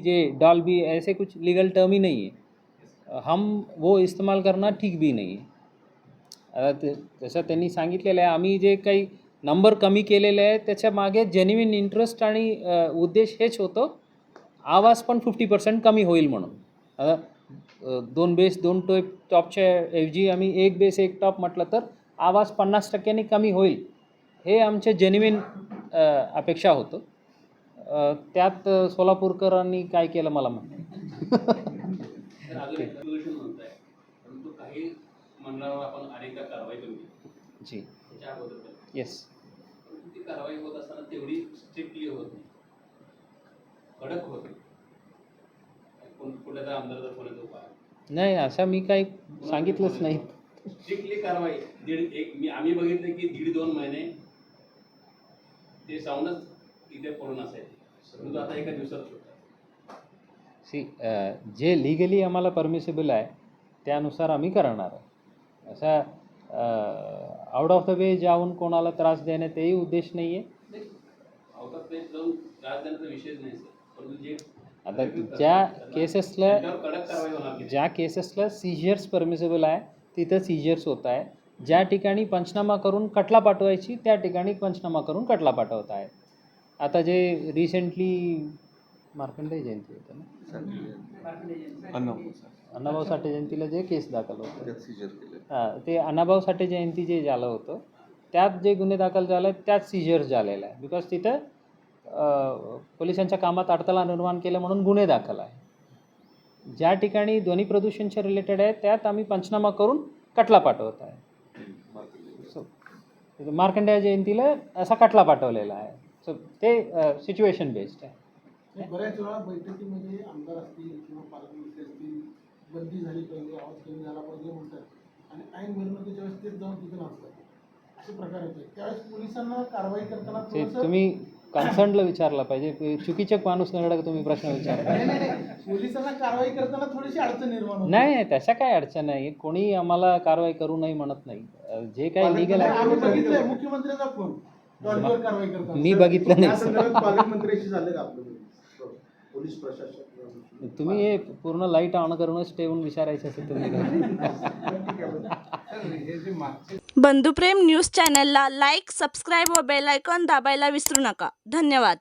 जे भी ऐसे कुछ लीगल टर्म ही नहीं है। हम वो इस्तेमाल करना ठीक भी नाही आहे आता जसं तसं त्यांनी सांगितलेलं आहे आम्ही जे काही नंबर कमी केलेले आहे त्याच्यामागे जेन्युइन इंटरेस्ट आणि उद्देश हेच होतं. आवाज पण फिफ्टी पर्सेंट कमी होईल म्हणून. आता दोन बेस दोन टॉप टॉपच्या ऐवजी आम्ही एक बेस एक टॉप म्हटलं तर आवाज पन्नास टक्क्यांनी कमी होईल. हे आमचे जेन्युइन अपेक्षा होतं. त्यात सोलापूरकरांनी काय केलं मला जी. येस कारवाई होत असताना तेवढी स्ट्रिक्टली होत नाही. कडक होत नाही. असं मी काही सांगितलंच नाही. स्ट्रिक्टली कारवाई. दीड एक मी आम्ही बघितलं की दीड दोन महिने ते साऊंडच इथे पडून असायचे परंतु आता एका दिवसात होतं. सी जे लिगली आम्हाला परमिसिबल आहे त्यानुसार आम्ही करणार आहे. असा आउट ऑफ द वे जाऊन कोणाला त्रास देणे तेही उद्देश नाही आहे आउट ऑफ प्लेस जाऊन त्रास देण्याचा विषयच नाही सर परंतु जे आता ज्या केसेसला ज्या केसेसला सिजर्स परमिसिबल आहे तिथं सिजर्स होत आहे. ज्या ठिकाणी पंचनामा करून कटला पाठवायची त्या ठिकाणी पंचनामा करून कटला पाठवत आहेत. आता जे रिसेंटली मार्कंडेय जयंती होतं ना? अण्णाभाऊ साठे जयंतीला जे केस दाखल होतं. हां ते अण्णाभाऊ साठे जयंती जे झालं होतं त्यात जे गुन्हे दाखल झाले त्यात सिजर्स झालेला आहे. बिकॉज तिथं पोलिसांच्या कामात अडथळा निर्माण केलं म्हणून गुन्हे दाखल आहे. ज्या ठिकाणी ध्वनी प्रदूषणच्या रिलेटेड आहे त्यात आम्ही पंचनामा करून कटला पाठवत आहे. मार्कंडेय जयंतीला असा कटला पाठवलेला आहे. सो ते सिच्युएशन बेस्ड आहे. बऱ्याच वेळा बैठकीमध्ये आमदार असतील किंवा पालकमंत्री असतील बंदी झाली पाहिजे आवाज कमी झाला पाहिजे म्हणतात. आणि ऐन वेळेस तेच जाऊन तिथे नाचतात. असे प्रकार होते. त्यावेळेस पोलिसांना कारवाई करताना तुम्ही कन्सर्नला विचारला पाहिजे. चुकीचे माणूस नकडा तुम्ही प्रश्न विचारता नाही नाही नाही. पोलिसांना कारवाई करताना थोडीशी अडचण निर्माण नाही नाही. तशा काय अडचण नाही कोणी आम्हाला कारवाई करू नाही म्हणत नाही. जे काही लिगल आहे मुख्यमंत्र्याचा फोन. कारवाई मी बघितलं या नाही संदर्भात पालकमंत्र्यांशी झालं का आपलं पोलीस प्रशासन तुम्ही हे पूर्ण लाइट ऑन करूनच ठेवून विचारायचं असेल तुम्ही. बंधुप्रेम न्यूज चॅनलला लाईक सबस्क्राईब व बेल आयकॉन दाबायला विसरू नका. धन्यवाद.